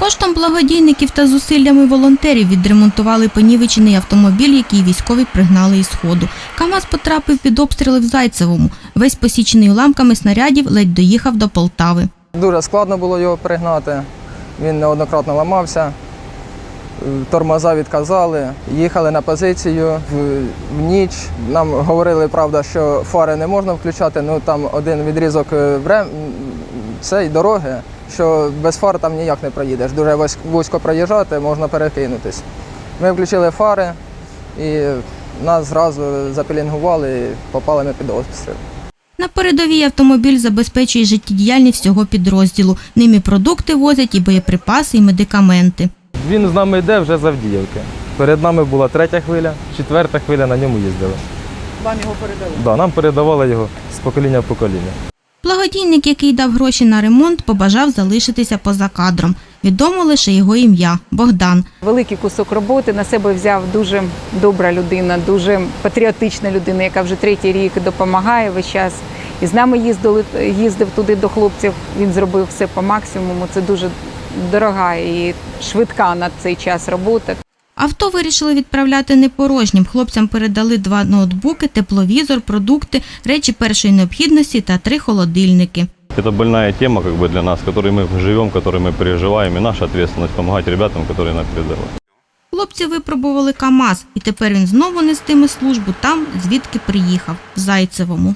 Коштом благодійників та зусиллями волонтерів відремонтували понівечений автомобіль, який військові пригнали із Сходу. КАМАЗ потрапив під обстріли в Зайцевому. Весь посічений уламками снарядів ледь доїхав до Полтави. Дуже складно було його пригнати. Він неоднократно ламався. Е, Тормоза відказали, їхали на позицію в, ніч. Нам говорили, правда, що фари не можна включати. Ну там один відрізок е, врем... цієї дороги, що без фар там ніяк не проїдеш. Дуже вузько проїжджати, можна перекинутись. Ми включили фари і нас зразу запілінгували і попали ми під обстріл. На передовій автомобіль забезпечує життєдіяльність всього підрозділу. Ними продукти возять і боєприпаси, і медикаменти. Він з нами йде вже з Авдіївки. Перед нами була третя хвиля, четверта хвиля на ньому їздили. Вам його передали? Да, нам передавали його з покоління в покоління. Благодійник, який дав гроші на ремонт, побажав залишитися поза кадром. Відомо лише його ім'я Богдан. Великий кусок роботи на себе взяв дуже добра людина, дуже патріотична людина, яка вже третій рік допомагає весь час. І з нами їздили, їздив туди до хлопців. Він зробив все по максимуму. Це дуже дорога і швидка на цей час робота. Авто вирішили відправляти не порожнім. Хлопцям передали два ноутбуки, тепловізор, продукти, речі першої необхідності та три холодильники. Это больная тема как бы для нас, которой мы живем, которой мы переживаем, и наша ответственность помогать ребятам, которые на передовой. Хлопці випробували КАМАЗ, і тепер він знову нестиме службу там, звідки приїхав, в Зайцевому.